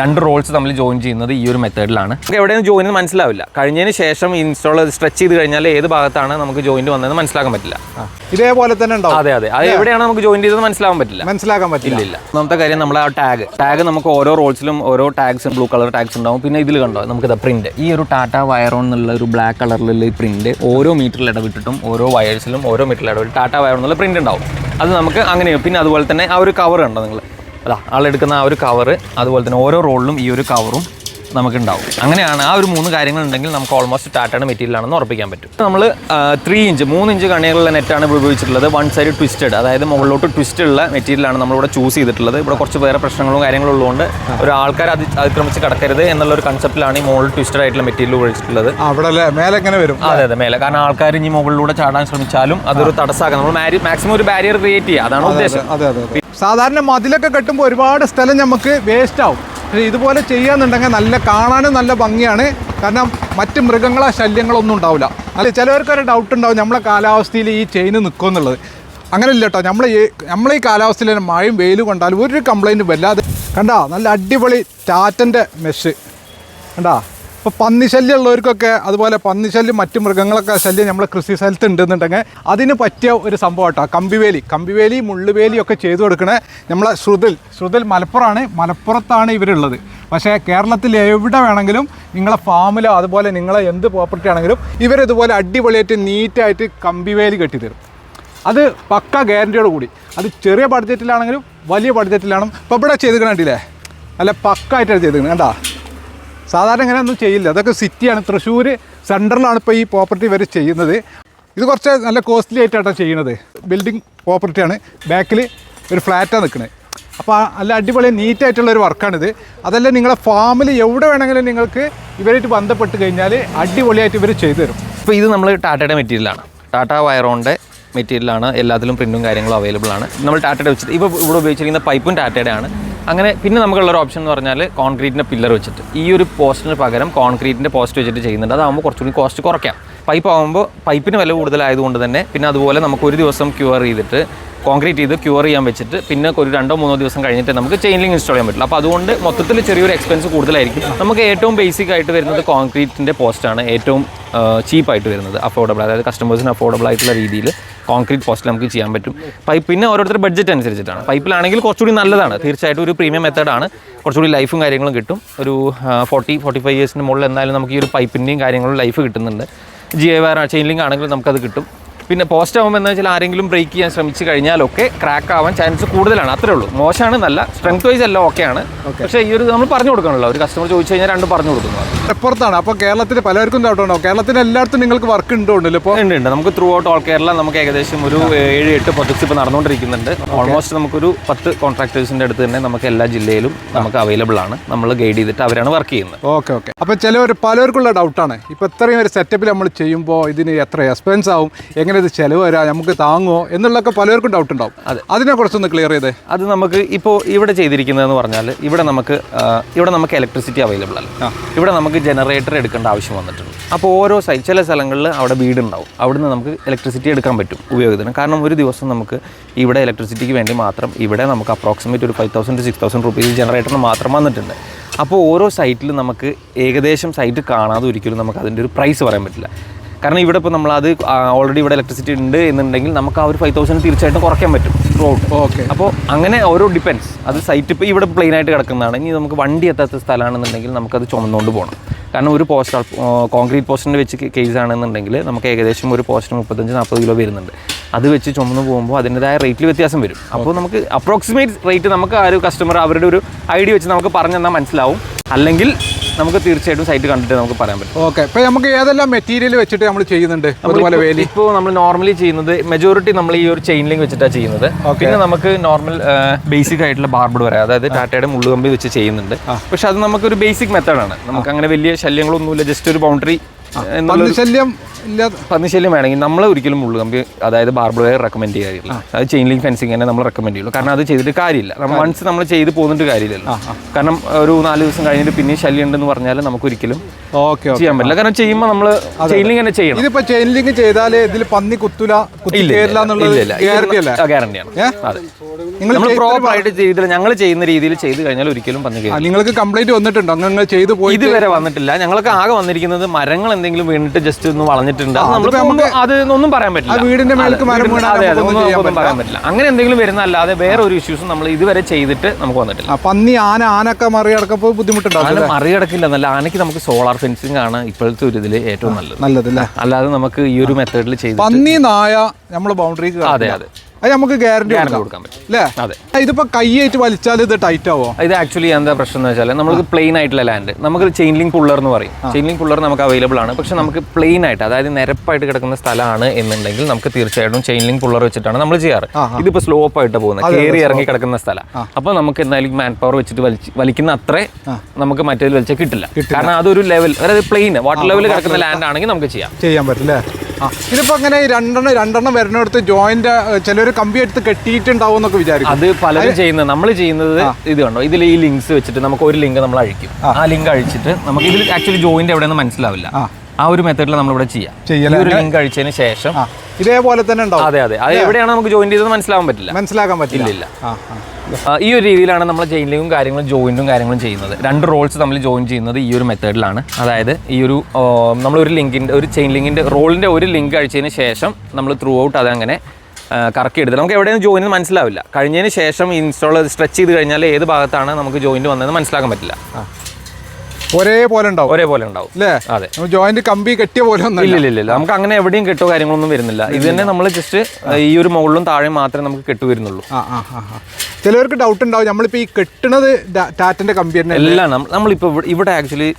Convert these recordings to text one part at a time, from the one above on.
രണ്ട് റോൾസ് തമ്മിൽ ജോയിൻ ചെയ്യുന്നത് ഈ ഒരു മെത്തേഡിലാണ്. നമുക്ക് എവിടെയും ജോയിൻ മനസ്സിലാവില്ല. കഴിഞ്ഞതിന് ശേഷം ഇൻസ്റ്റാൾ സ്ട്രെച്ച് ചെയ്ത് കഴിഞ്ഞാൽ ഏത് ഭാഗത്താണ് നമുക്ക് ജോയിന്റ് വന്നതെന്ന് മനസ്സിലാക്കാൻ പറ്റില്ല. ഇതേപോലെ തന്നെ ഉണ്ടാവും. അതെ അതെ. അത് എവിടെയാണ് നമുക്ക് ജോയിൻ ചെയ്തത് മനസ്സിലാക്കാൻ പറ്റില്ല. മനസ്സിലാക്കാൻ പറ്റില്ല. ഇല്ല ഒന്നാമത്തെ കാര്യം നമ്മൾ ആ ടാഗ് ടാഗ് നമുക്ക് ഓരോ റോൾസിലും ഓരോ ടാഗ്സ് ബ്ലൂ കളർ ടാഗ്സ് ഉണ്ടാവും. പിന്നെ ഇതിൽ കണ്ടോ നമുക്ക് പ്രിന്റ് ഈ ഒരു ടാറ്റ വയറോൺ എന്നുള്ള ഒരു ബ്ലാക്ക് കളറിലുള്ള ഈ പ്രിന്റ് ഓരോ മീറ്ററിൽ ഇടവിട്ടിട്ടും ഓരോ വയർസിലും ഓരോ മീറ്ററിൽ ഇടവിട്ട് ടാറ്റ വയറോൺ എന്നുള്ള പ്രിന്റ് ഉണ്ടാവും. അത് നമുക്ക് അങ്ങനെ പിന്നെ അതുപോലെ തന്നെ ആ ഒരു കവർ ഉണ്ടോ നിങ്ങൾ അതാ ആളെടുക്കുന്ന ആ ഒരു കവറ് അതുപോലെ തന്നെ ഓരോ റോളിലും ഈ ഒരു കവറും നമുക്ക് ഉണ്ടാവും അങ്ങനെയാണ് ആ ഒരു മൂന്ന് കാര്യങ്ങൾ ഉണ്ടെങ്കിൽ നമുക്ക് ഓൾമോസ്റ്റ് ടാറ്റയുടെ മെറ്റീരിയൽ ആണെന്ന് ഉറപ്പിക്കാൻ പറ്റും. നമ്മൾ ത്രീ ഇഞ്ച് മൂന്ന് ഇഞ്ച് കണികളുള്ള നെറ്റാണ് ഇവിടെ ഉപയോഗിച്ചിട്ടുള്ളത്. വൺ സൈഡ് ട്വിസ്റ്റഡ് അതായത് മുകളിലോട്ട് ട്വിസ്റ്റ് ഉള്ള മെറ്റീരിയലാണ് നമ്മളിവിടെ ചൂസ് ചെയ്തിട്ടുള്ളത്. ഇവിടെ കുറച്ച് വേറെ പ്രശ്നങ്ങളും കാര്യങ്ങളും ഉള്ളതുകൊണ്ട് ഒരു ആൾക്കാർ അത് അതിക്രമിച്ച് കടക്കരുത് എന്നുള്ള ഒരു കൺസെപ്റ്റിലാണ് ഈ മുകളിൽ ട്വിസ്റ്റഡ് ആയിട്ടുള്ള മെറ്റീരിയൽ ഉപയോഗിച്ചിട്ടുള്ളത്. അവിടെ മേലെ എങ്ങനെ വരും അതെ അതെ മേലെ. കാരണം ആൾക്കാർ ഇനി മുകളിലൂടെ ചാടാൻ ശ്രമിച്ചാലും അതൊരു തടസ്സാക്കാം നമ്മൾ മാക്സിമം ഒരു ബാരിയർ ക്രിയേറ്റ് ചെയ്യുക അതാണ് ഉദ്ദേശം. സാധാരണ മതിലൊക്കെ കെട്ടുമ്പോൾ ഒരുപാട് സ്ഥലം നമുക്ക് വേസ്റ്റ് ആവും. പക്ഷേ ഇതുപോലെ ചെയ്യാന്നുണ്ടെങ്കിൽ നല്ല കാണാനും നല്ല ഭംഗിയാണ്. കാരണം മറ്റ് മൃഗങ്ങളോ ശല്യങ്ങളൊന്നും ഉണ്ടാവില്ല. അല്ല ചിലവർക്കൊരു ഡൗട്ട് ഉണ്ടാവും നമ്മളെ കാലാവസ്ഥയിൽ ഈ ചെയിൻ നിൽക്കുമെന്നുള്ളത് അങ്ങനെ ഇല്ല കേട്ടോ നമ്മൾ ഈ നമ്മളെ ഈ കാലാവസ്ഥയിൽ മഴയും വെയിലും കൊണ്ടാലും ഒരു കംപ്ലൈന്റും വല്ലാതെ. കണ്ടാ നല്ല അടിപൊളി ടാറ്റന്റെ മെഷ് കണ്ടാ? ഇപ്പോൾ പന്നിശല്യം ഉള്ളവർക്കൊക്കെ അതുപോലെ പന്നിശല്യം മറ്റു മൃഗങ്ങളൊക്കെ ശല്യം നമ്മൾ കൃഷി സ്ഥലത്ത് ഉണ്ടെന്നുണ്ടെങ്കിൽ അതിന് പറ്റിയ ഒരു സംഭവം കേട്ടോ കമ്പിവേലി. കമ്പിവേലി മുള്ളുവേലി ഒക്കെ ചെയ്തു കൊടുക്കണേ നമ്മളെ ശ്രുതിൽ. ശ്രുതിൽ മലപ്പുറമാണ്. മലപ്പുറത്താണ് ഇവരുള്ളത്. പക്ഷേ കേരളത്തിൽ എവിടെ വേണമെങ്കിലും നിങ്ങളെ ഫാമിലോ അതുപോലെ നിങ്ങളെ എന്ത് പ്രോപ്പർട്ടി ആണെങ്കിലും ഇവരിതുപോലെ അടിപൊളിയായിട്ട് നീറ്റായിട്ട് കമ്പിവേലി കെട്ടിത്തരും. അത് പക്ക ഗ്യാരന്റിയോട് കൂടി. അത് ചെറിയ ബഡ്ജറ്റിലാണെങ്കിലും വലിയ ബഡ്ജറ്റിലാണെങ്കിലും ഇപ്പോൾ ഇവിടെ ചെയ്ത് കണ്ടില്ലേ? അല്ല പക്കായിട്ടാണ് ചെയ്തിരിക്കുന്നത് കണ്ടാ? സാധാരണ ഇങ്ങനെ ഒന്നും ചെയ്യില്ല. അതൊക്കെ സിറ്റിയാണ് തൃശ്ശൂർ സെന്ററിലാണ് ഇപ്പോൾ ഈ പ്രോപ്പർട്ടി വരെ ചെയ്യുന്നത്. ഇത് കുറച്ച് നല്ല കോസ്റ്റ്ലി ആയിട്ടാണ് ചെയ്യുന്നത്. ബിൽഡിംഗ് പ്രോപ്പർട്ടിയാണ് ബാക്കിൽ ഒരു ഫ്ലാറ്റാണ് നിൽക്കുന്നത് അപ്പോൾ നല്ല അടിപൊളി നീറ്റായിട്ടുള്ള ഒരു വർക്കാണിത് അതല്ല നിങ്ങളെ ഫാമിൽ എവിടെ വേണമെങ്കിലും നിങ്ങൾക്ക് ഇവരായിട്ട് ബന്ധപ്പെട്ട് കഴിഞ്ഞാൽ അടിപൊളിയായിട്ട് ഇവർ ചെയ്തു തരും. ഇപ്പോൾ ഇത് നമ്മൾ ടാറ്റയുടെ മെറ്റീരിയലാണ് ടാറ്റ വയറോണിന്റെ മെറ്റീരിയലാണ് എല്ലാത്തിലും പ്രിന്റും കാര്യങ്ങളും അവൈലബിൾ ആണ്. നമ്മൾ ടാറ്റയുടെ വെച്ചിട്ട് ഇപ്പോൾ ഇവിടെ ഉപയോഗിച്ചിരിക്കുന്ന പൈപ്പും ടാറ്റയുടെ ആണ്. അങ്ങനെ പിന്നെ നമുക്കുള്ളൊരു ഓപ്ഷൻ എന്ന് പറഞ്ഞാൽ കോൺക്രീറ്റിന്റെ പില്ലർ വെച്ചിട്ട്. ഈ ഒരു പോസ്റ്റിന് പകരം കോൺക്രീറ്റിന്റെ പോസ്റ്റ് വെച്ചിട്ട് ചെയ്യുന്നുണ്ട്. അതാകുമ്പോൾ കുറച്ചുകൂടി കോസ്റ്റ് കുറയ്ക്കാം. പൈപ്പ് ആകുമ്പോൾ പൈപ്പിന് വില കൂടുതലായതുകൊണ്ട് തന്നെ പിന്നെ അതുപോലെ നമുക്ക് ഒരു ദിവസം ക്യൂർ ചെയ്തിട്ട് കോൺക്രീറ്റ് ചെയ്ത് ക്യൂർ ചെയ്യാൻ വെച്ചിട്ട് പിന്നെ ഒരു രണ്ടോ മൂന്നോ ദിവസം കഴിഞ്ഞിട്ട് നമുക്ക് ചെയിൻ ലിങ്ക് ഇൻസ്റ്റാൾ ചെയ്യാൻ പറ്റില്ല അപ്പോൾ അതുകൊണ്ട് മൊത്തത്തിൽ ചെറിയൊരു എക്സ്പെൻസ് കൂടുതലായിരിക്കും. നമുക്ക് ഏറ്റവും ബേസിക് ആയിട്ട് വരുന്നത് കോൺക്രീറ്റിന്റെ പോസ്റ്റാണ് ഏറ്റവും ചീപ്പായിട്ട് വരുന്നത്. അഫോർഡബിൾ അതായത് കസ്റ്റമേഴ്സിന് അഫോർഡബിൾ ആയിട്ടുള്ള രീതിയിൽ കോൺക്രീറ്റ് പോസ്റ്റിൽ നമുക്ക് ചെയ്യാൻ പറ്റും. പൈപ്പ് പിന്നെ ഓരോരുത്തർ ബഡ്ജറ്റ് അനുസരിച്ചിട്ടാണ്. പൈപ്പിലാണെങ്കിൽ കുറച്ചുകൂടി നല്ലതാണ്. തീർച്ചയായിട്ടും ഒരു പ്രീമിയം മെത്തേഡാണ് കുറച്ചുകൂടി ലൈഫും കാര്യങ്ങളും കിട്ടും. ഒരു ഫോർട്ടി ഫോർട്ടി ഫൈവ് ഇയേഴ്സിന് മുകളിൽ എന്തായാലും നമുക്ക് ഈ ഒരു പൈപ്പിന്റെയും കാര്യങ്ങളും ലൈഫ് കിട്ടുന്നുണ്ട്. G I wire chain link ആണെങ്കിലും നമുക്കത് കിട്ടും. പിന്നെ പോസ്റ്റ് ആകുമ്പോൾ എന്താ വെച്ചാൽ ആരെങ്കിലും ബ്രേക്ക് ചെയ്യാൻ ശ്രമിച്ചു കഴിഞ്ഞാലൊക്കെ ക്രാക്ക് ആവാൻ ചാൻസ് കൂടുതലാണ്. അത്രേ ഉള്ളൂ. മോശമാണ് നല്ല. സ്ട്രെങ്ത് വൈസ് എല്ലാം ഓക്കെയാണ് പക്ഷേ ഈ ഒരു നമ്മൾ പറഞ്ഞു കൊടുക്കണമല്ലോ ഒരു കസ്റ്റമർ ചോദിച്ചു കഴിഞ്ഞാൽ രണ്ടും പറഞ്ഞു കൊടുക്കുന്നു. എപ്പുറത്താണ് അപ്പോൾ കേരളത്തിൽ പലർക്കും ഡൗട്ട് ഉണ്ടാവും. കേരളത്തിൽ എല്ലായിടത്തും നിങ്ങൾക്ക് വർക്ക് ഉണ്ടോണ്ടല്ലോ ഇപ്പോൾ ഉണ്ട് ഉണ്ട്. നമുക്ക് ത്രൂ ഔട്ട് ഓൾ കേരള നമുക്ക് ഏകദേശം ഒരു ഏഴ് എട്ട് പ്രൊജക്ട്സ് ഇപ്പോൾ നടന്നുകൊണ്ടിരിക്കുന്നുണ്ട്. ഓൾമോസ്റ്റ് നമുക്കൊരു പത്ത് കോൺട്രാക്ടേഴ്സിന്റെ അടുത്ത് തന്നെ നമുക്ക് എല്ലാ ജില്ലയിലും നമുക്ക് അവൈലബിൾ ആണ്. നമ്മൾ ഗൈഡ് ചെയ്തിട്ട് അവരാണ് വർക്ക് ചെയ്യുന്നത്. ഓക്കെ ഓക്കെ അപ്പോൾ ചിലവർ പലർക്കുള്ള ഡൗട്ടാണ് ഇപ്പോൾ ഇത്രയും ഒരു സെറ്റപ്പിൽ നമ്മൾ ചെയ്യുമ്പോൾ ഇതിന് എത്ര എക്സ്പെൻസ് ആവും? എങ്ങനെ ഇത് ചിലവ് വരാം നമുക്ക് താങ്ങുമോ എന്നുള്ളതൊക്കെ പലർക്കും ഡൗട്ട് ഉണ്ടാവും. അതിനെ കുറച്ചൊന്ന് ക്ലിയർ ചെയ്തേ. അത് നമുക്ക് ഇപ്പോൾ ഇവിടെ ചെയ്തിരിക്കുന്നതെന്ന് പറഞ്ഞാൽ ഇവിടെ നമുക്ക് ഇവിടെ നമുക്ക് ഇലക്ട്രിസിറ്റി അവൈലബിൾ അല്ല? ഇവിടെ നമുക്ക് ജനറേറ്റർ എടുക്കേണ്ട ആവശ്യം വന്നിട്ടുണ്ട്. അപ്പോൾ ഓരോ സൈ ചില സ്ഥലങ്ങളിൽ അവിടെ വീടുണ്ടാവും. അവിടുന്ന് നമുക്ക് ഇലക്ട്രിസിറ്റി എടുക്കാൻ പറ്റും ഉപയോഗത്തിന്. കാരണം ഒരു ദിവസം നമുക്ക് ഇവിടെ ഇലക്ട്രിസിറ്റിക്ക് വേണ്ടി മാത്രം ഇവിടെ നമുക്ക് അപ്രോക്സിമേറ്റ് ഒരു five thousand six thousand rupees ജനറേറ്ററിന് മാത്രം വന്നിട്ടുണ്ട്. അപ്പോൾ ഓരോ സൈറ്റിലും നമുക്ക് ഏകദേശം സൈറ്റ് കാണാതെ ഒരിക്കലും നമുക്ക് അതിന്റെ ഒരു പ്രൈസ് പറയാൻ പറ്റില്ല. കാരണം ഇവിടെ ഇപ്പോൾ നമ്മൾ അത് ഓൾറെഡി ഇവിടെ ഇലക്ട്രിസിറ്റി ഉണ്ട് എന്നുണ്ടെങ്കിൽ നമുക്ക് ആ ഒരു ഫൈവ് തൗസൻഡ് തീർച്ചയായിട്ടും കുറയ്ക്കാൻ പറ്റും. റോഡ് ഓക്കെ അപ്പോൾ അങ്ങനെ ഓരോ ഡിപ്പെൻസ് അത് സൈറ്റ് ഇപ്പോൾ ഇവിടെ പ്ലെയിൻ ആയിട്ട് കിടക്കുന്നതാണ്. ഇനി നമുക്ക് വണ്ടി എത്താത്ത സ്ഥലമാണെന്നുണ്ടെങ്കിൽ നമുക്കത് ചുമന്നുകൊണ്ട് പോകണം കാരണം ഒരു പോസ്റ്റ് കോൺക്രീറ്റ് പോസ്റ്റിന്റെ വെച്ച് കേസ് ആണെന്നുണ്ടെങ്കിൽ നമുക്ക് ഏകദേശം ഒരു പോസ്റ്റിന് മുപ്പത്തഞ്ച് നാൽപ്പത് കിലോ വരുന്നുണ്ട്. അത് വെച്ച് ചുമന്ന് പോകുമ്പോൾ അതിന്റെതായ റേറ്റിൽ വ്യത്യാസം വരും. അപ്പോൾ നമുക്ക് അപ്രോക്സിമേറ്റ് റേറ്റ് നമുക്ക് ആ ഒരു കസ്റ്റമർ അവരുടെ ഒരു ഐഡിയ വെച്ച് നമുക്ക് പറഞ്ഞു തന്നാൽ മനസ്സിലാവും. അല്ലെങ്കിൽ നമുക്ക് തീർച്ചയായിട്ടും സൈറ്റ് കണ്ടിട്ട് നമുക്ക് പറയാൻ പറ്റും. ഓക്കെ ഇപ്പൊ നമുക്ക് ഏതെല്ലാം മെറ്റീരിയൽ വെച്ചിട്ട് നമ്മൾ ചെയ്യുന്നുണ്ട്? അതുപോലെ വേലി. ഇപ്പോൾ നമ്മൾ നോർമലി ചെയ്യുന്നത് മെജോറിറ്റി നമ്മൾ ഈ ഒരു ചെയിൻ ലിങ്ക് വെച്ചിട്ടാണ് ചെയ്യുന്നത്. പിന്നെ നമുക്ക് നോർമൽ ബേസിക് ആയിട്ടുള്ള ബാർബഡ് വരെ അതായത് ടാറ്റയുടെ മുള്ളുകമ്പി വെച്ച് ചെയ്യുന്നുണ്ട്. പക്ഷെ അത് നമുക്ക് ഒരു ബേസിക് മെത്തേഡാണ് നമുക്ക് അങ്ങനെ വലിയ ശല്യങ്ങളൊന്നുമില്ല. ജസ്റ്റ് ഒരു ബൗണ്ടറി ശല്യം പന്നിശല്യം വേണമെങ്കിൽ നമ്മൾ ഒരിക്കലും മുള്ളു കമ്പി അതായത് ബാർബർ വയർ റെക്കമെൻഡ് ചെയ്യാറില്ല. അത് ചെയിൻ ലിങ്ക് ഫെൻസിങ് തന്നെ നമ്മൾ റെക്കമെൻഡ് ചെയ്യുള്ളൂ. കാരണം അത് ചെയ്തിട്ട് കാര്യമില്ല. വൺസ് നമ്മൾ ചെയ്ത് പോകുന്നിട്ട് കാര്യമില്ലല്ലോ. കാരണം ഒരു നാല് ദിവസം കഴിഞ്ഞിട്ട് പിന്നെ ശല്യം ഉണ്ടെന്ന് പറഞ്ഞാൽ നമുക്ക് ഒരിക്കലും ചെയ്യാൻ പറ്റില്ല. കാരണം ചെയ്യുമ്പോൾ നമ്മൾ ചെയിൻ ലിങ്ക് തന്നെ ചെയ്യണം. ഇതിപ്പോ ചെയിൻ ലിങ്ക് ചെയ്താലേ ഇതിൽ പന്നി കുത്തുല ഗ്യാരണ്ടിയാണ്? അതെ. നമ്മൾ പ്രോപ്പർ ആയിട്ട് ചെയ്തില്ല. ഞങ്ങൾ ചെയ്യുന്ന രീതിയിൽ ചെയ്ത് കഴിഞ്ഞാൽ ഒരിക്കലും പന്നി. നിങ്ങൾക്ക് കംപ്ലൈന്റ് വന്നിട്ടുണ്ടോ? അങ്ങനെ ചെയ്തു പോയി ഇതുവരെ വന്നിട്ടില്ല. ഞങ്ങൾക്ക് ആകെ വന്നിരിക്കുന്നത് മരങ്ങൾ എന്തെങ്കിലും വീണിട്ട് ജസ്റ്റ് ഒന്ന് വളഞ്ഞിട്ടുണ്ട്. അത് നമ്മൾ അത് ഒന്നും പറയാൻ പറ്റില്ല. വീടിന്റെ അതെ, അതെ, ഒന്നും പറയാൻ പറ്റില്ല. അങ്ങനെ എന്തെങ്കിലും വരുന്ന അല്ലാതെ വേറെ ഒരു ഇഷ്യൂസും നമ്മൾ ഇതുവരെ ചെയ്തിട്ട് നമുക്ക് വന്നിട്ടില്ല. പന്നി ആന ആനൊക്കെ മറികടക്കപ്പോ ബുദ്ധിമുട്ടുണ്ടാവും ആന മറികടക്കില്ല. നല്ല ആനയ്ക്ക് നമുക്ക് സോളാർ ഫെൻസിങ് ആണ് ഇപ്പോഴത്തെ ഒരു ഇതിൽ ഏറ്റവും നല്ലത്. നല്ലതല്ലേ അല്ലാതെ നമുക്ക് ഈ ഒരു മെത്തേഡിൽ ചെയ്ത് പന്നി നായ നമ്മൾ ബൗണ്ടറിക്ക് അതെ അതെ. അത് നമുക്ക് ഗ്യാരണ്ടി കൊടുക്കാൻ പറ്റും. അല്ലേ അതെ. ഇതിപ്പോ കൈയായിട്ട് വലിച്ചാൽ ഇത് ടൈറ്റ് ആവോ? ഇത് ആക്ച്വലി എന്താ പ്രശ്നം എന്ന് വെച്ചാൽ നമുക്ക് പ്ലെയിൻ ആയിട്ടുള്ള ലാൻഡ് നമുക്ക് ചെയിൻ ലിങ്ക് പുള്ളർ എന്ന് പറയും. ചെയിൻ ലിങ്ക് പുള്ളർ നമുക്ക് അവൈലബിൾ ആണ്. പക്ഷെ നമുക്ക് പ്ലെയിൻ ആയിട്ട് അതായത് നിരപ്പായിട്ട് കിടക്കുന്ന സ്ഥലമാണ് എന്നുണ്ടെങ്കിൽ നമുക്ക് തീർച്ചയായിട്ടും ചെയിൻ ലിങ്ക് പുള്ളർ വെച്ചിട്ടാണ് നമ്മൾ ചെയ്യാറ്. ഇതിപ്പോ സ്ലോപ്പ് ആയിട്ട് പോകുന്നത് കയറി ഇറങ്ങി കിടക്കുന്ന സ്ഥലം. അപ്പൊ നമുക്ക് എന്തായാലും മാൻ പവർ വെച്ചിട്ട് വലിച്ച് വലിക്കുന്ന അത്രേ നമുക്ക് മറ്റേതിൽ വലിച്ചാൽ കിട്ടില്ല. കാരണം അതൊരു ലെവൽ അതായത് പ്ലെയിൻ വാട്ടർ ലെവലിൽ കിടക്കുന്ന ലാൻഡ് ആണെങ്കിൽ നമുക്ക് ചെയ്യാം. ചെയ്യാൻ പറ്റില്ല ഇതിപ്പോ അങ്ങനെ രണ്ടെണ്ണം രണ്ടെണ്ണം വരുന്നിടത്ത് ജോയിന്റ് ചിലർ കമ്പി എടുത്ത് കെട്ടിയിട്ടുണ്ടാവും എന്നൊക്കെ വിചാരിക്കും. അത് പലരും ചെയ്യുന്നത് നമ്മൾ ചെയ്യുന്നത് ഇത് കണ്ടോ? ഇതിൽ ഈ ലിങ്ക്സ് വെച്ചിട്ട് നമുക്ക് ഒരു ലിങ്ക് നമ്മൾ അഴിക്കും. ആ. ലിങ്ക് അഴിച്ചിട്ട് നമുക്ക് ഇതിൽ ആക്ച്വലി ജോയിന്റ് എവിടെയെന്ന് മനസ്സിലാവില്ല. ആ ഒരു മെത്തേഡിൽ നമ്മൾ ഇവിടെ ചെയ്യാം. കഴിച്ചതിന് ഈ ഒരു ലിങ്ക് കഴിച്ചതിന് ശേഷം ഇതേപോലെ തന്നെ ഉണ്ടാവും. അതെ അതെ. അത് എവിടെയാണ് നമുക്ക് ജോയിൻ ചെയ്തത് മനസ്സിലാവാൻ പറ്റില്ല. മനസ്സിലാക്കാൻ പറ്റില്ല. ഇല്ല. ഈ ഒരു രീതിയിലാണ് നമ്മൾ ചെയിൻ ലിങ്കും കാര്യങ്ങളും ജോയിന്റും കാര്യങ്ങളും ചെയ്യുന്നത്. രണ്ട് റോൾസ് നമ്മൾ ജോയിൻ ചെയ്യുന്നത് ഈ ഒരു മെത്തേഡിലാണ്. അതായത് ഈ ഒരു നമ്മളൊരു ലിങ്കിന്റെ ഒരു ചെയിൻ ലിങ്കിന്റെ റോളിന്റെ ഒരു ലിങ്ക് കഴിച്ചതിന് ശേഷം നമ്മൾ ത്രൂ ഔട്ട് അതങ്ങനെ കറക്റ്റ് കറക്കി എടുത്ത് നമുക്ക് എവിടെയും ജോയിൻ മനസ്സിലാവില്ല. കഴിഞ്ഞതിന് ശേഷം ഇൻസ്റ്റോൾ സ്ട്രെച്ച് ചെയ്ത് കഴിഞ്ഞാൽ ഏത് ഭാഗത്താണ് നമുക്ക് ജോയിന്റ് വന്നതെന്ന് മനസ്സിലാക്കാൻ പറ്റില്ല. ഒരേപോലെ ഉണ്ടാവും. ഒരേപോലെ ഉണ്ടാവും. അല്ലേ അതെ. ജോയിന്റ് കമ്പി കെട്ടിയ പോലെ ഒന്നും ഇല്ല ഇല്ല. നമുക്ക് അങ്ങനെ എവിടെയും കെട്ടോ കാര്യങ്ങളൊന്നും വരുന്നില്ല. ഇത് തന്നെ നമ്മൾ ജസ്റ്റ് ഈ ഒരു മുകളിലും താഴെയും മാത്രമേ നമുക്ക് കെട്ടു വരുന്നുള്ളൂ. ചിലവർക്ക് ഡൗട്ട് ഉണ്ടാവും. നമ്മളിപ്പോ ഈ കെട്ടണത് ടാറ്റന്റെ കമ്പി തന്നെ എല്ലാം നമ്മ- നമ്മളിപ്പോ ഇവിടെ- ആക്ച്വലി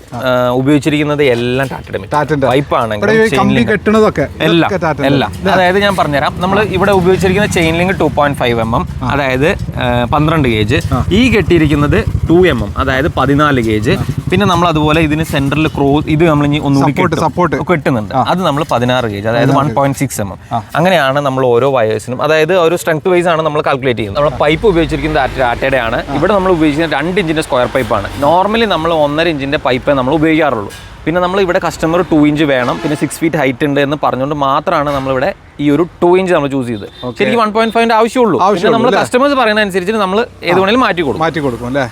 ഉപയോഗിച്ചിരിക്കുന്നത് എല്ലാം ടാറ്റയുടെ ടാറ്റന്റെ. പൈപ്പ് ഇവിടെ ആണെങ്കിലും ഈ കമ്പി കെട്ടണതൊക്കെ. എല്ലാം അതായത് ഞാൻ പറഞ്ഞുതരാം. നമ്മൾ ഇവിടെ ഉപയോഗിച്ചിരിക്കുന്ന chain link two point five M M അതായത് പന്ത്രണ്ട് പന്ത്രണ്ട് ഗേജ് ഈ കെട്ടിയിരിക്കുന്നത് ടു എം എം അതായത് പതിനാല് ഗേജ് പിന്നെ നമ്മൾ അതുപോലെ ഇതിന് സെന്ററിൽ ക്രോസ് ഇത് നമ്മൾ ഇനി ഒന്നുകൂടി സപ്പോർട്ട്. കെട്ടുന്നുണ്ട്. അത് നമ്മൾ പതിനാറ് ഗേജ് അതായത് one point six M M അങ്ങനെയാണ് നമ്മൾ ഓരോ വയേഴ്സിനും അതായത് ഒരു സ്ട്രെങ്ത് വൈസ് ആണ് നമ്മൾ കാൽക്കുലേറ്റ് ചെയ്യുന്നത്. നമ്മൾ പൈപ്പ് ഉപയോഗിച്ചിരിക്കുന്നത് ടാറ്റ- ടാറ്റയുടെ ആണ് ഇവിടെ നമ്മൾ ഉപയോഗിക്കുന്നത് രണ്ട് ഇഞ്ചിന്റെ സ്ക്വയർ പൈപ്പാണ് നോർമലി നമ്മൾ ഒന്നര ഇഞ്ചിന്റെ പൈപ്പേ നമ്മൾ ഉപയോഗിക്കാറുള്ളൂ. പിന്നെ നമ്മൾ ഇവിടെ കസ്റ്റമർ ടു ഇഞ്ച് വേണം. പിന്നെ സിക്സ് ഫീറ്റ് ഹൈറ്റ് ഉണ്ട് എന്ന് പറഞ്ഞുകൊണ്ട് മാത്രമാണ് നമ്മളിവിടെ ഈ ഒരു ടു ഇഞ്ച് നമ്മൾ ചൂസ് ചെയ്ത് ശരിക്കും വൺ പോയിന്റ് ഫൈവിന്റെ ആവശ്യമുള്ളൂ. നമ്മൾ കസ്റ്റമേഴ്സ് പറയുന്ന അനുസരിച്ച് നമ്മൾ ഏത് വേണേലും മാറ്റി കൊടുക്കും. മാറ്റി കൊടുക്കും അല്ലേ?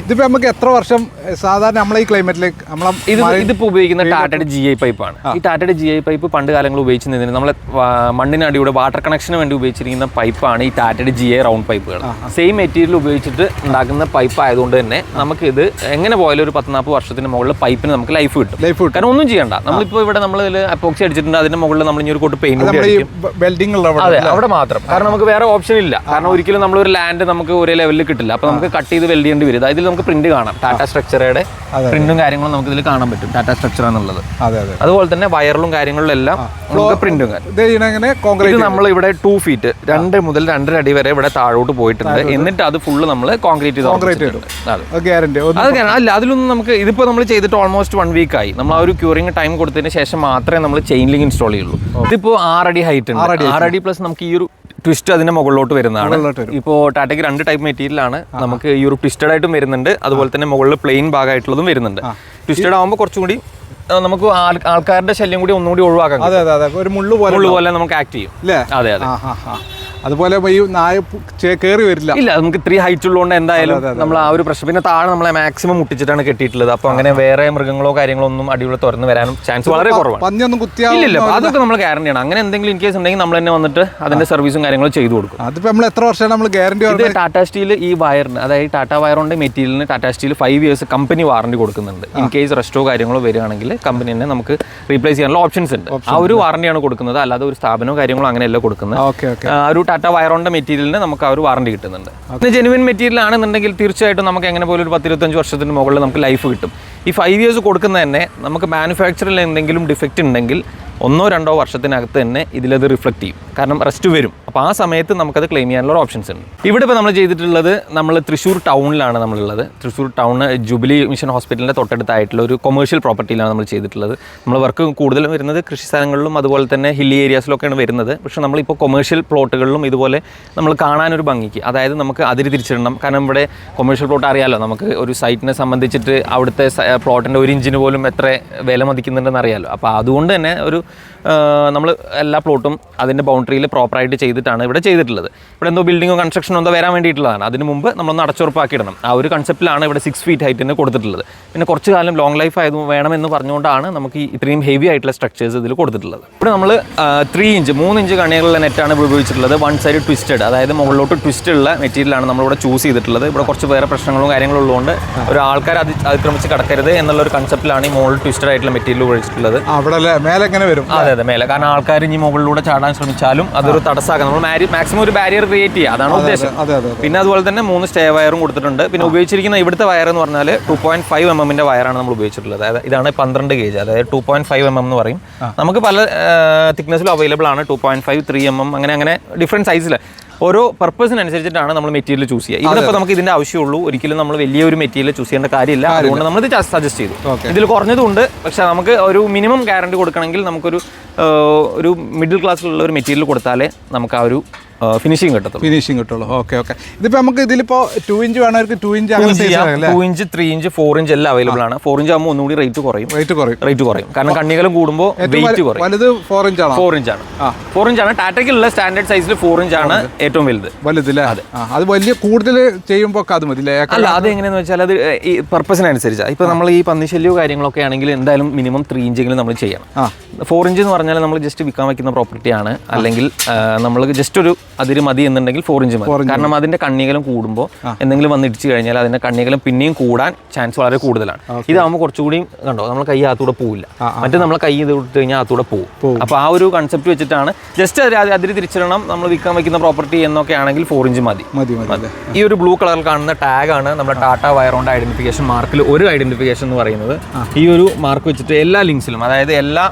ഇതിപ്പോ നമുക്ക് എത്ര വർഷം സാധാരണ നമ്മളെ ഈ ക്ലൈമറ്റിലേക്ക് നമ്മൾ ഇത് ഇതിപ്പോൾ ഉപയോഗിക്കുന്ന ടാറ്റയുടെ ജി ഐ പൈപ്പാണ് ഈ ടാറ്റയുടെ ജി ഐ പൈപ്പ് പണ്ട് കാലങ്ങളിൽ ഉപയോഗിച്ചിരുന്നതിന് നമ്മളെ വാ- മണ്ണിനടിയുടെ വാട്ടർ കണക്ഷന് വേണ്ടി ഉപയോഗിച്ചിരിക്കുന്ന പൈപ്പാണ് ഈ ടാറ്റയുടെ ജി ഐ റൗണ്ട് പൈപ്പുകൾ സെയിം മെറ്റീരിയൽ ഉപയോഗിച്ചിട്ട് ഉണ്ടാക്കുന്ന പൈപ്പ് ആയതുകൊണ്ട് തന്നെ നമുക്ക് ഇത് എങ്ങനെ പോയാലും ഒരു പത്ത് നാൽപ്പത് വർഷത്തിന് മുകളിൽ പൈപ്പിന് നമുക്ക് ലൈഫ് കിട്ടും. ലൈഫ് കിട്ടും കാരണം ഒന്നും ചെയ്യണ്ട. നമ്മളിപ്പോൾ ഇവിടെ നമ്മൾ അപ്പോക്സി അടിച്ചിട്ടുണ്ട് അതിന്റെ മുകളിൽ നമ്മൾ ഇനി ഒരു കോട്ട് പെയിന്റ് വെൽഡിംഗ് അവിടെ അതെ അവിടെ മാത്രം. കാരണം നമുക്ക് വേറെ ഓപ്ഷൻ ഇല്ല. കാരണം ഒരിക്കലും നമ്മൾ ഒരു ലാൻഡ് നമുക്ക് ഒരേ ലെവലിൽ കിട്ടില്ല. അപ്പൊ നമുക്ക് കട്ട് ചെയ്ത് വെൽഡ് ചെയ്യേണ്ടി വരും. ഇതിൽ നമുക്ക് പ്രിന്റ് കാണാം. ടാറ്റ സ്ട്രക്ചറുടെ പ്രിന്റും കാര്യങ്ങളും നമുക്ക് ഇതിൽ കാണാൻ പറ്റും. ടാറ്റ സ്ട്രക്ചർ എന്നുള്ളത്. അതെ അതെ. അതുപോലെ തന്നെ വയറിലും കാര്യങ്ങളിലും എല്ലാം നമുക്ക് പ്രിന്റും കോൺക്രീറ്റ് നമ്മൾ ഇവിടെ ടു ഫീറ്റ് രണ്ട് മുതൽ രണ്ടര അടി വരെ ഇവിടെ താഴോട്ട് പോയിട്ടുണ്ട്. എന്നിട്ട് അത് ഫുള്ള് നമ്മൾ കോൺക്രീറ്റ് ചെയ്ത് അത്. അല്ല അതിലൊന്നും നമുക്ക് ഇതിപ്പോ നമ്മൾ ചെയ്തിട്ട് ഓൾമോസ്റ്റ് വൺ വീക്ക് ആയി. നമ്മൾ ആ ഒരു ക്യൂറിംഗ് ടൈം കൊടുത്തതിന് ശേഷം മാത്രമേ നമ്മൾ ചെയിൻ ലിങ്ക് ഇൻസ്റ്റാൾ ചെയ്യുള്ളൂ. ഇതിപ്പോൾ ആറടി ഹൈറ്റ് ഉണ്ട്. ആറടി പ്ലസ് നമുക്ക് ഈ ഒരു ട്വിസ്റ്റ് അതിന്റെ മുകളിലോട്ട് വരുന്നതാണ്. ഇപ്പോ വരും. ഇപ്പോൾ ടാറ്റയ്ക്ക് രണ്ട് ടൈപ്പ് മെറ്റീരിയൽ ആണ്. നമുക്ക് ഈ ഒരു ട്വിസ്റ്റഡ് ആയിട്ടും വരുന്നുണ്ട്. അതുപോലെ തന്നെ മുകളിൽ പ്ലെയിൻ ഭാഗമായിട്ടുള്ളതും വരുന്നുണ്ട്. ട്വിസ്റ്റഡ് ആകുമ്പോൾ കുറച്ചും കൂടി നമുക്ക് ആൾക്കാരുടെ ശല്യം കൂടി ഒന്നുകൂടി ഒഴിവാക്കാം അതെ അതെ അതെ. ഒരു മുള്ളു പോലെ നമുക്ക് ആക്ട് ചെയ്യും. അതെ അതെ. അതുപോലെ ഈ നായ കയറി വരില്ല. ഇല്ല നമുക്ക് ഇത്രയും ഹൈറ്റ് ഉള്ളതുകൊണ്ട് എന്തായാലും നമ്മൾ ആ ഒരു പ്രശ്നം. പിന്നെ താഴെ നമ്മളെ മാക്സിമം മുട്ടിച്ചിട്ടാണ് കെട്ടിയിട്ടുള്ളത്. അപ്പോൾ അങ്ങനെ വേറെ മൃഗങ്ങളോ കാര്യങ്ങളോ ഒന്നും അടിയുള്ള തുറന്ന് വരാനും ചാൻസ് വളരെ കുറവാണ്. പന്നിയൊന്നും കുത്തിയാ ഇല്ല അതൊക്കെ നമ്മൾ ഗ്യാരണ്ടി ആണ് അങ്ങനെ എന്തെങ്കിലും ഇൻ കേസ് ഉണ്ടെങ്കിൽ നമ്മൾ തന്നെ വന്നിട്ട് അതിന്റെ സർവീസും കാര്യങ്ങളും ചെയ്തു കൊടുക്കും. അതിപ്പോ നമ്മൾ എത്ര വർഷമാണ് നമ്മൾ ഗ്യാരണ്ടി ഇത് ടാറ്റ സ്റ്റീൽ ഈ വയറിന് അതായത് ടാറ്റ വയറിന്റെ മെറ്റീരിയലിന് Tata steel five years company warranty കൊടുക്കുന്നുണ്ട്. ഇൻ കേസ് റെസ്റ്റോ കാര്യങ്ങളോ വരികയാണെങ്കിൽ കമ്പനി തന്നെ നമുക്ക് റീപ്ലേസ് ചെയ്യാനുള്ള ഓപ്ഷൻസ് ഉണ്ട്. ആ ഒരു വാറണ്ടിയാണ് കൊടുക്കുന്നത്. അല്ലാതെ ഒരു സ്ഥാപനമോ കാര്യങ്ങളോ അങ്ങനെയല്ല കൊടുക്കുന്നത്. Okay okay. ആ, ഒരു ടാറ്റ വയറോണിന്റെ മെറ്റീരിയലിന് നമുക്ക് ആ ഒരു വാറണ്ടി കിട്ടുന്നുണ്ട്. പിന്നെ ജെനുവിൻ മെറ്റീരിയൽ ആണെന്നുണ്ടെങ്കിൽ തീർച്ചയായിട്ടും നമുക്ക് എങ്ങനെ പോലും ഒരു പത്തിരുപത്തഞ്ച് വർഷത്തിന് മുകളിൽ നമുക്ക് ലൈഫ് കിട്ടും. ഈ ഫൈവ് ഇയേഴ്സ് കൊടുക്കുന്നത് തന്നെ നമുക്ക് മാനുഫാക്ചറിൽ എന്തെങ്കിലും ഡിഫക്റ്റ് ഉണ്ടെങ്കിൽ ഒന്നോ രണ്ടോ വർഷത്തിനകത്ത് തന്നെ ഇതിലത് റിഫ്ലക്റ്റ് ചെയ്യും. കാരണം റെസ്റ്റ് വരും. അപ്പോൾ ആ സമയത്ത് നമുക്കത് ക്ലെയിം ചെയ്യാനുള്ള ഓപ്ഷൻസ് ഉണ്ട്. ഇവിടെ ഇപ്പോൾ നമ്മൾ ചെയ്തിട്ടുള്ളത് നമ്മൾ തൃശ്ശൂർ ടൗണിലാണ് നമ്മളുള്ളത്. തൃശ്ശൂർ ടൗൺ ജൂബിലി മിഷൻ ഹോസ്പിറ്റലിന്റെ തൊട്ടടുത്തായിട്ടുള്ള ഒരു കൊമേഴ്ഷ്യൽ പ്രോപ്പർട്ടിയിലാണ് നമ്മൾ ചെയ്തിട്ടുള്ളത്. നമ്മൾ വർക്ക് കൂടുതലും വരുന്നത് കൃഷി സ്ഥലങ്ങളിലും അതുപോലെ തന്നെ ഹില്ലി ഏരിയാസിലൊക്കെയാണ് വരുന്നത്. പക്ഷേ നമ്മളിപ്പോൾ കൊമേഴ്ഷ്യൽ പ്ലോട്ടുകളിലും ഇതുപോലെ നമ്മൾ കാണാനൊരു ഭംഗിക്ക് അതായത് നമുക്ക് അതിരി തിരിച്ചിടണം. കാരണം ഇവിടെ കൊമേഴ്ഷ്യൽ പ്ലോട്ട് അറിയാമല്ലോ നമുക്ക് ഒരു സൈറ്റിനെ സംബന്ധിച്ചിട്ട് അവിടുത്തെ പ്ലോട്ടിന്റെ ഒരു ഇഞ്ചിന് പോലും എത്ര വില മതിക്കുന്നുണ്ടെന്ന് അറിയാമല്ലോ അപ്പോൾ അതുകൊണ്ട് തന്നെ ഒരു നമ്മൾ എല്ലാ പ്ലോട്ടും അതിന്റെ ബൗണ്ടറിയിൽ പ്രോപ്പറായിട്ട് ചെയ്തിട്ടാണ് ഇവിടെ ചെയ്തിട്ടുള്ളത്. ഇവിടെ എന്തോ ബിൽഡിങ്ങോ കൺസ്ട്രക്ഷനോ എന്തോ വരാൻ വേണ്ടിയിട്ടുള്ളതാണ്. അതിന് മുമ്പ് നമ്മളൊന്ന് അടച്ചുറപ്പാക്കിയിടണം. ആ ഒരു കൺസെപ്റ്റിലാണ് ഇവിടെ സിക്സ് ഫീറ്റ് ഹൈറ്റ് തന്നെ കൊടുത്തിട്ടുള്ളത്. പിന്നെ കുറച്ച് കാലം ലോങ് ലൈഫ് ആയത് വേണമെന്ന് പറഞ്ഞുകൊണ്ടാണ് നമുക്ക് ഇത്രയും ഹെവി ആയിട്ടുള്ള സ്ട്രക്ചേഴ്സ് ഇതിൽ കൊടുത്തിട്ടുള്ളത്. ഇവിടെ നമ്മൾ ത്രീ ഇഞ്ച് മൂന്ന് ഇഞ്ച് കണികളുള്ള നെറ്റാണ് ഇവിടെ ഉപയോഗിച്ചിട്ടുള്ളത്. വൺ സൈഡ് ട്വിസ്റ്റഡ് അതായത് മുകളിലോട്ട് ട്വിസ്റ്റ് ഉള്ള മെറ്റീരിയലാണ് നമ്മളിവിടെ ചൂസ് ചെയ്തിട്ടുള്ളത്. ഇവിടെ കുറച്ച് വേറെ പ്രശ്നങ്ങളും കാര്യങ്ങളും ഉള്ളതുകൊണ്ട് ഒരു ആൾക്കാർ അതി അതിക്രമിച്ച് കിടക്കരുത് എന്നുള്ള ഒരു കൺസെപ്റ്റിലാണ് ഈ മുകളിൽ ട്വിസ്റ്റഡ് ആയിട്ടുള്ള മെറ്റീരിയൽ ഉപയോഗിച്ചിട്ടുള്ളത്. അവിടെ മേലെ എങ്ങനെ വരും. അതെ അതെ മേലെ. കാരണം ആൾക്കാർ ഇനി മുകളിലൂടെ ചാടാൻ ശ്രമിച്ചാലും അതൊരു തടസ്സമാക്കാം. നമ്മൾ മാക്സിമം ഒരു ബാരിയർ ക്രിയേറ്റ് ചെയ്യുക അതാണ് ഉദ്ദേശം. പിന്നെ അതുപോലെ തന്നെ മൂന്ന് സ്റ്റേ വയറും കൊടുത്തിട്ടുണ്ട്. പിന്നെ ഉപയോഗിച്ചിരിക്കുന്ന ഇവിടുത്തെ വയർ എന്ന് പറഞ്ഞാൽ ടു പോയിന്റ് ഫൈവ് എം എമ്മിന്റെ വയറാണ് നമ്മൾ ഉപയോഗിച്ചിട്ടുള്ളത്. അതായത് ഇതാണ് പന്ത്രണ്ട് ഗേജ് അതായത് two point five M M എന്ന് പറയും. നമുക്ക് പല തിക്നെസ്സിലും അവൈലബിൾ ആണ്. Two point five three M M അങ്ങനെ അങ്ങനെ ഡിഫറെന്റ് സൈസിൽ ഓരോ പർപ്പസിനനുസരിച്ചിട്ടാണ് നമ്മൾ മെറ്റീരിയൽ ചൂസ് ചെയ്യുക. ഇതിപ്പോൾ നമുക്ക് ഇതിന്റെ ആവശ്യമുള്ളൂ. ഒരിക്കലും നമ്മൾ വലിയൊരു മെറ്റീരിയൽ ചൂസ് ചെയ്യേണ്ട കാര്യമില്ല. അതുകൊണ്ട് നമ്മൾ ഇത് സജസ്റ്റ് ചെയ്തു. ഇതിൽ കുറഞ്ഞതുണ്ട്. പക്ഷെ നമുക്ക് ഒരു മിനിമം ഗ്യാരണ്ടി കൊടുക്കണമെങ്കിൽ നമുക്കൊരു ഒരു മിഡിൽ ക്ലാസ്സിലുള്ള ഒരു മെറ്റീരിയൽ കൊടുത്താലേ നമുക്ക് ആ ഒരു ഫിനിഷിങ് കിട്ടത്തുള്ളൂ. ഫിനിഷിങ് കിട്ടുള്ളൂ. ഓക്കെ ഓക്കെ ഇതിപ്പോൾ നമുക്ക് ഇതിലിപ്പോൾ ടു ഇഞ്ച് വേണവർക്ക് ടു ഇഞ്ച് അങ്ങനെ two inch three inch four inch എല്ലാം അവൈലബിൾ ആണ്. ഫോർ ഇഞ്ച് ആകുമ്പോൾ ഒന്നുകൂടി റേറ്റ് കുറയും. റേറ്റ് കുറയും. റേറ്റ് കുറയും. കാരണം കണ്ണികളും കൂടുമ്പോൾ വെയിറ്റ് കുറയും. വലുത് ഫോർ ഇഞ്ച് ആണ്? ഫോർ ഇഞ്ച് ആണ്. ഫോർ ഇഞ്ച് ആണ്. ടാറ്റയ്ക്കുള്ള സ്റ്റാൻഡേർഡ് സൈസിൽ ഫോർ ഇഞ്ച് ആണ് ഏറ്റവും വലുത്. വലുതല്ലേ അതെ. അത് വലിയ കൂടുതൽ ചെയ്യുമ്പോൾ അത് മതി അല്ലേ അത് എങ്ങനെയാന്ന് വെച്ചാൽ അത് ഈ പർപ്പസിനനുസരിച്ചാണ് ഇപ്പൊ നമ്മൾ ഈ പന്നിശല്യോ കാര്യങ്ങളൊക്കെ ആണെങ്കിൽ എന്തായാലും മിനിമം ത്രീ ഇഞ്ചെങ്കിലും നമ്മൾ ചെയ്യണം. ഫോർ ഇഞ്ച് എന്ന് പറഞ്ഞാൽ നമ്മൾ ജസ്റ്റ് വിൽക്കാൻ വയ്ക്കുന്ന പ്രോപ്പർട്ടിയാണ് അല്ലെങ്കിൽ നമ്മൾ ജസ്റ്റ് ഒരു അതിര് മതി എന്നുണ്ടെങ്കിൽ ഫോർ ഇഞ്ച് മതി. കാരണം അതിന്റെ കണ്ണികളും കൂടുമ്പോൾ എന്തെങ്കിലും വന്ന് ഇടിച്ചു കഴിഞ്ഞാൽ അതിന്റെ കണ്ണികളും പിന്നെയും കൂടാൻ ചാൻസ് വളരെ കൂടുതലാണ്. ഇതാകുമ്പോൾ കുറച്ചുകൂടി കണ്ടോ നമ്മൾ കൈ അകത്തൂടെ പോവില്ല. മറ്റേ നമ്മൾ കൈ ഇത് ഇട്ട് കഴിഞ്ഞാൽ അകത്തൂടെ പോകും അപ്പോൾ ആ ഒരു കൺസെപ്റ്റ് വെച്ചിട്ടാണ് ജസ്റ്റ് അതിര് തിരിച്ചിടണം നമ്മൾ വിൽക്കാൻ വയ്ക്കുന്ന പ്രോപ്പർട്ടി എന്നൊക്കെ ആണെങ്കിൽ ഫോർ ഇഞ്ച് മതി. ഈ ഒരു ബ്ലൂ കളറിൽ കാണുന്ന ടാഗ് ആണ് നമ്മുടെ ടാറ്റ വയറോണ്ട് ഐഡന്റിഫിക്കേഷൻ മാർക്കിൽ ഒരു ഐഡന്റിഫിക്കേഷൻ എന്ന് പറയുന്നത്. ഈ ഒരു മാർക്ക് വെച്ചിട്ട് എല്ലാ ലിങ്ക്സിലും അതായത് എല്ലാ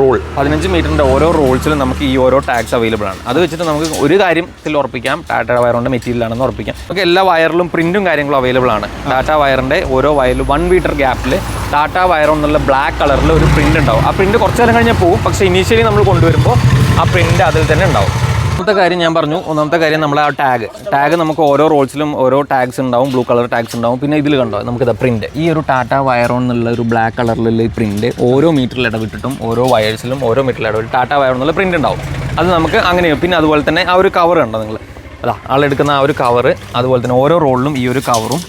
റോൾ പതിനഞ്ച് മീറ്ററിന്റെ ഓരോ റോൾസിലും നമുക്ക് ഈ ഓരോ ടാഗ്സ് അവൈലബിൾ ആണ്. അത് വെച്ചിട്ട് നമുക്ക് ഒരു കാര്യത്തിൽ ഉറപ്പിക്കാം. ടാറ്റ വയറിന്റെ മെറ്റീരിയൽ ആണെന്ന് ഉറപ്പിക്കാം. നമുക്ക് എല്ലാ വയറിലും പ്രിന്റും കാര്യങ്ങളും അവൈലബിൾ ആണ്. ടാറ്റ വയറിന്റെ ഓരോ വയറിലും വൺ മീറ്റർ ഗ്യാപ്പിൽ ടാറ്റ വയർ എന്നുള്ള ബ്ലാക്ക് കളറിൽ ഒരു പ്രിന്റ് ഉണ്ടാവും. ആ പ്രിന്റ് കുറച്ച് നേരം കഴിഞ്ഞാൽ പോകും പക്ഷേ ഇനീഷ്യലി നമ്മൾ കൊണ്ടുവരുമ്പോൾ ആ പ്രിന്റ് അതിൽ തന്നെ ഉണ്ടാവും. ഒന്നാമത്തെ കാര്യം ഞാൻ പറഞ്ഞു ഒന്നാമത്തെ കാര്യം നമ്മളെ ആ ടാഗ് ടാഗ് നമുക്ക് ഓരോ റോൾസിലും ഓരോ ടാഗ്സ് ഉണ്ടാവും ബ്ലൂ കളർ ടാഗ്സ് ഉണ്ടാവും. പിന്നെ ഇതിൽ കണ്ടോ നമുക്കിത് പ്രിന്റ് ഈ ഒരു ടാറ്റ വയറോൺ എന്നുള്ള ഒരു ബ്ലാക്ക് കളറിലുള്ള ഈ പ്രിന്റ് ഓരോ മീറ്ററിൽ ഇടവിട്ടിട്ടും ഓരോ വയേഴ്സിലും ഓരോ മീറ്ററിൽ ഇടവിട്ട് ടാറ്റ വയറോൺ എന്നുള്ള പ്രിന്റ് ഉണ്ടാവും. അത് നമുക്ക് അങ്ങനെ പിന്നെ അതുപോലെ തന്നെ ആ ഒരു കവർ ഉണ്ടോ നിങ്ങൾ അതാ ആളെടുക്കുന്ന ആ ഒരു കവറ് അതുപോലെ തന്നെ ഓരോ റോളിലും ഈ ഒരു കവറും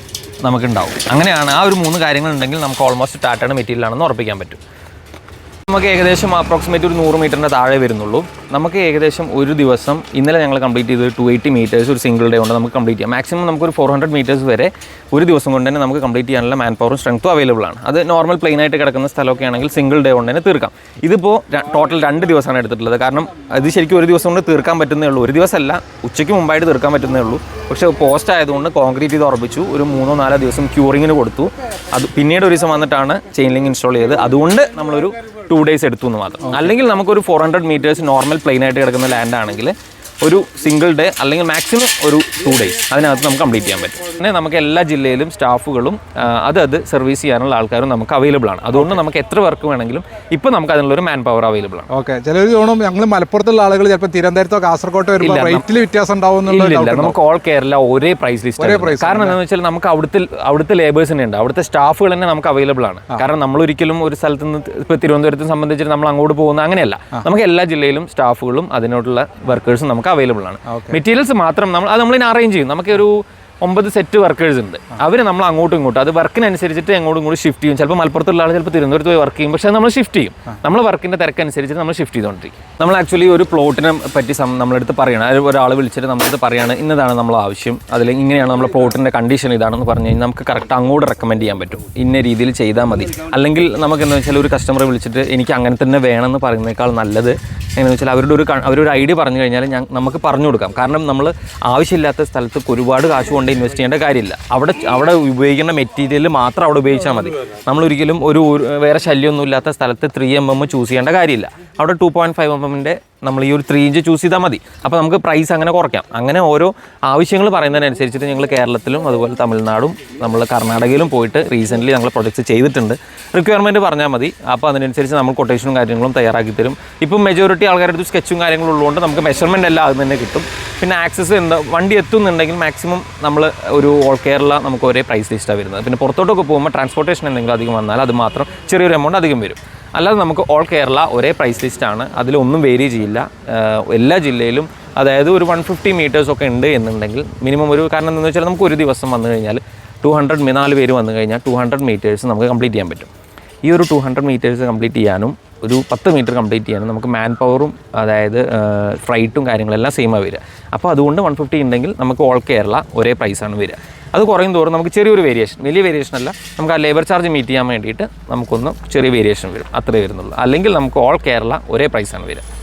നമുക്കുണ്ടാവും. അങ്ങനെയാണ് ആ ഒരു മൂന്ന് കാര്യങ്ങളുണ്ടെങ്കിൽ നമുക്ക് ഓൾമോസ്റ്റ് ടാറ്റയുടെ മെറ്റീരിയൽ ആണെന്ന് ഉറപ്പിക്കാൻ പറ്റും. നമുക്ക് ഏകദേശം അപ്രോക്സിമേറ്റ് ഒരു നൂറ് മീറ്ററിന്റെ താഴെ വരുന്നുള്ളൂ. നമുക്ക് ഏകദേശം ഒരു ദിവസം ഇന്നലെ ഞങ്ങൾ കംപ്ലീറ്റ് ചെയ്ത് ടു എയ്റ്റി മീറ്റേഴ്സ് ഒരു സിംഗിൾ ഡേ കൊണ്ട് നമുക്ക് കംപ്ലീറ്റ് ചെയ്യാം. മാക്സിമം നമുക്കൊരു ഫോർ ഹൺഡ്രഡ് മീറ്റേഴ്സ് വരെ ഒരു ദിവസം കൊണ്ട് തന്നെ നമുക്ക് കംപ്ലീറ്റ് ചെയ്യാനുള്ള മാൻ പവറും സ്ട്രെങ്ത്തും അവൈലബിൾ ആണ്. അത് നോർമൽ പ്ലെയിൻ ആയിട്ട് കിടക്കുന്ന സ്ഥലമൊക്കെ ആണെങ്കിൽ സിംഗിൾ ഡേ കൊണ്ട് തന്നെ തീർക്കാം. ഇതിപ്പോൾ ടോട്ടൽ രണ്ട് ദിവസമാണ് എടുത്തിട്ടുള്ളത്. കാരണം ഇത് ശരിക്കും ഒരു ദിവസം കൊണ്ട് തീർക്കാൻ പറ്റുന്നേ ഉള്ളൂ. ഒരു ദിവസമല്ല ഉച്ചയ്ക്ക് മുമ്പായിട്ട് തീർക്കാൻ പറ്റുന്നേ ഉള്ളൂ. പക്ഷേ പോസ്റ്റ് ആയതുകൊണ്ട് കോൺക്രീറ്റ് ചെയ്ത് ഉറപ്പിച്ചു. ഒരു മൂന്നോ നാലോ ദിവസം ക്യൂറിങ്ങിന് കൊടുത്തു. അത് പിന്നീട് ഒരു ദിവസം വന്നിട്ടാണ് ചെയിൻ ലിങ്ക് ഇൻസ്റ്റാൾ ചെയ്തത്. അതുകൊണ്ട് നമ്മളൊരു ടു ഡേയ്സ് എടുത്തു എന്ന് മാത്രം അല്ലെങ്കിൽ നമുക്കൊരു four hundred meters normal plain ആയിട്ട് കിടക്കുന്ന ലാൻഡ് ആണെങ്കിൽ ഒരു സിംഗിൾ ഡേ അല്ലെങ്കിൽ മാക്സിമം ഒരു ടു ഡേയ്സ് അതിനകത്ത് നമുക്ക് കംപ്ലീറ്റ് ചെയ്യാൻ പറ്റും. പിന്നെ നമുക്ക് എല്ലാ ജില്ലയിലും സ്റ്റാഫുകളും ആ, അത് അത് സർവീസ് ചെയ്യാനുള്ള ആൾക്കാരും നമുക്ക് അവൈലബിൾ ആണ്. അതുകൊണ്ട് നമുക്ക് എത്ര വർക്ക് വേണമെങ്കിലും ഇപ്പോൾ നമുക്ക് അതിനുള്ളൊരു മാൻ പവർ അവൈലബിൾ ആണ്. ഓക്കെ ചില തോന്നും ഞങ്ങൾ മലപ്പുറത്തുള്ള ആളുകൾ ചിലപ്പോൾ തിരുവനന്തപുരത്തോ കാസർഗോട്ടോ വരുമ്പോൾ റേറ്റിൽ വ്യത്യാസം ഉണ്ടാവും എന്നുള്ള ഇല്ല doubt ഇല്ല ഉണ്ടാവും. നമുക്ക് ഓൾ കേരള ഒരേ പ്രൈസ് ലിസ്റ്റ് കാരണം എന്താണെന്ന് വെച്ചാൽ നമുക്ക് അവിടുത്തെ അവിടുത്തെ ലേബേഴ്സ് തന്നെ ഉണ്ട്. അവിടുത്തെ സ്റ്റാഫുകൾ തന്നെ നമുക്ക് അവൈലബിൾ ആണ്. കാരണം നമ്മൾ ഒരിക്കലും ഒരു സ്ഥലത്ത് നിന്ന് ഇപ്പോൾ തിരുവനന്തപുരത്തെ സംബന്ധിച്ചിട്ട് നമ്മൾ അങ്ങോട്ട് പോകുന്ന അങ്ങനെയല്ല. നമുക്ക് എല്ലാ ജില്ലയിലും സ്റ്റാഫുകളും അതിനോടുള്ള വർക്കേഴ്സും നമുക്ക് അവൈലബിൾ ആണ്. മെറ്റീരിയൽസ് മാത്രം നമ്മൾ അത് നമ്മളിനെ അറേഞ്ച് ചെയ്യും. നമുക്ക് ഒരു ഒമ്പത് സെറ്റ് വർക്കേഴ്സ് ഉണ്ട്. അവർ നമ്മൾ അങ്ങോട്ടും ഇങ്ങോട്ടും അത് വർക്കിനനുസരിച്ചിട്ട് അങ്ങോട്ടും ഇങ്ങോട്ടും ഷിഫ്റ്റ് ചെയ്യും. ചിലപ്പോൾ മലപ്പുറത്തുള്ള ആൾ ചിലപ്പോൾ തിരുവനന്തപുരത്ത് പോയി വർക്ക് ചെയ്യും. പക്ഷേ നമ്മൾ ഷിഫ്റ്റ് ചെയ്യും. നമ്മൾ വർക്കിന്റെ തിരക്കനുസരിച്ച് നമ്മൾ ഷിഫ്റ്റ് ചെയ്തുകൊണ്ടിരിക്കും നമ്മൾ ആക്ച്വലി ഒരു പ്ലോട്ടിനെ പറ്റി നമ്മളെടുത്ത് പറയണം. അത് ഒരാൾ വിളിച്ചിട്ട് നമ്മളെടുത്ത് പറയാണ് ഇന്നതാണ് നമ്മൾ ആവശ്യം. അതിൽ ഇങ്ങനെയാണ് നമ്മുടെ പ്ലോട്ടിന്റെ കണ്ടീഷൻ ഇതാണെന്ന് പറഞ്ഞു കഴിഞ്ഞാൽ നമുക്ക് കറക്റ്റ് അങ്ങോട്ട് റെക്കമെൻഡ് ചെയ്യാൻ പറ്റും. ഇന്ന രീതിയിൽ ചെയ്താൽ മതി. അല്ലെങ്കിൽ നമുക്ക് എന്താ വെച്ചാൽ ഒരു കസ്റ്റമറെ വിളിച്ചിട്ട് എനിക്ക് അങ്ങനെ തന്നെ വേണമെന്ന് പറയുന്നേക്കാൾ നല്ലത് എങ്ങനെയാണെന്ന് വെച്ചാൽ അവരുടെ ഒരു അവരൊരു ഐഡിയ പറഞ്ഞു കഴിഞ്ഞാൽ ഞാൻ നമുക്ക് പറഞ്ഞു കൊടുക്കാം. കാരണം നമ്മൾ ആവശ്യമില്ലാത്ത സ്ഥലത്ത് ഒരുപാട് കാശ് കൊണ്ട് ഇൻവെസ്റ്റ് ചെയ്യേണ്ട കാര്യമില്ല. അവിടെ അവിടെ ഉപയോഗിക്കുന്ന മെറ്റീരിയൽ മാത്രം അവിടെ ഉപയോഗിച്ചാൽ മതി. നമ്മൾ ഒരിക്കലും ഒരു വേറെ ശല്യമൊന്നും ഇല്ലാത്ത സ്ഥലത്ത് ത്രീ എം എം ചൂസ് ചെയ്യേണ്ട കാര്യമില്ല. അവിടെ ടു പോയിന്റ് ഫൈവ് എം എമ്മിന്റെ നമ്മൾ ഈ ഒരു ത്രീ ഇഞ്ച് ചൂസ് ചെയ്താൽ മതി. അപ്പോൾ നമുക്ക് പ്രൈസ് അങ്ങനെ കുറയ്ക്കാം. അങ്ങനെ ഓരോ ആവശ്യങ്ങൾ പറയുന്നതിനനുസരിച്ചിട്ട് ഞങ്ങൾ കേരളത്തിലും അതുപോലെ തമിഴ്നാടും നമ്മൾ കർണാടകയിലും പോയിട്ട് റീസെന്റ്ലി ഞങ്ങൾ പ്രൊജക്ട്സ് ചെയ്തിട്ടുണ്ട്. റിക്വയർമെന്റ് പറഞ്ഞാൽ മതി. അപ്പോൾ അതിനനുസരിച്ച് നമ്മൾ കൊട്ടേഷനും കാര്യങ്ങളും തയ്യാറാക്കി തരും. ഇപ്പം മെജോറിറ്റി ആൾക്കാരുടെ അടുത്ത് സ്കെച്ചും കാര്യങ്ങളും ഉള്ളതുകൊണ്ട് നമുക്ക് മെഷർമെന്റ് എല്ലാം അത് തന്നെ കിട്ടും. പിന്നെ ആക്സസ് എന്താ വണ്ടി എത്തുന്നുണ്ടെങ്കിൽ മാക്സിമം നമ്മൾ ഒരു ഓൾ കേരള നമുക്ക് ഒരേ പ്രൈസ് ലിസ്റ്റാണ് വരുന്നത്. പിന്നെ പുറത്തോട്ടൊക്കെ പോകുമ്പോൾ ട്രാൻസ്പോർട്ടേഷൻ എന്തെങ്കിലും അധികം വന്നാൽ അത് മാത്രം ചെറിയൊരു എമൗണ്ട് അധികം വരും. അല്ലാതെ നമുക്ക് ഓൾ കേരള ഒരേ പ്രൈസ് ലിസ്റ്റാണ് അതിലൊന്നും വേരി ചെയ്യില്ല. എല്ലാ ജില്ലയിലും അതായത് ഒരു വൺ ഫിഫ്റ്റി മീറ്റേഴ്സൊക്കെ ഉണ്ട് എന്നുണ്ടെങ്കിൽ മിനിമം ഒരു കാരണം എന്താണെന്ന് വെച്ചാൽ നമുക്ക് ഒരു ദിവസം വന്നു കഴിഞ്ഞാൽ ടു ഹൺഡ്രഡ് നാല് പേര് വന്നു കഴിഞ്ഞാൽ ടു ഹൺഡ്രഡ് മീറ്റേഴ്സ് നമുക്ക് കംപ്ലീറ്റ് ചെയ്യാൻ പറ്റും. ഈ ഒരു ടു ഹൺഡ്രഡ് മീറ്റേഴ്സ് കംപ്ലീറ്റ് ചെയ്യാനും ഒരു പത്ത് മീറ്റർ കംപ്ലീറ്റ് ചെയ്യാനും നമുക്ക് മാൻ പവറും അതായത് ഫ്രൈറ്റും കാര്യങ്ങളെല്ലാം സെയിമാണ് വരിക. അപ്പോൾ അതുകൊണ്ട് വൺ ഫിഫ്റ്റി ഉണ്ടെങ്കിൽ നമുക്ക് ഓൾ കേരള ഒരേ പ്രൈസാണ് വരിക. അത് കുറയും തോറും നമുക്ക് ചെറിയൊരു വേരിയേഷൻ വലിയ വേരിയേഷൻ അല്ല. നമുക്ക് ആ ലേബർ ചാർജ് മീറ്റ് ചെയ്യാൻ വേണ്ടിയിട്ട് നമുക്കൊന്ന് ചെറിയ വേരിയേഷൻ വരും. അത്രേ വരുന്നുള്ളൂ. അല്ലെങ്കിൽ നമുക്ക് ഓൾ കേരള ഒരേ പ്രൈസാണ് വരിക.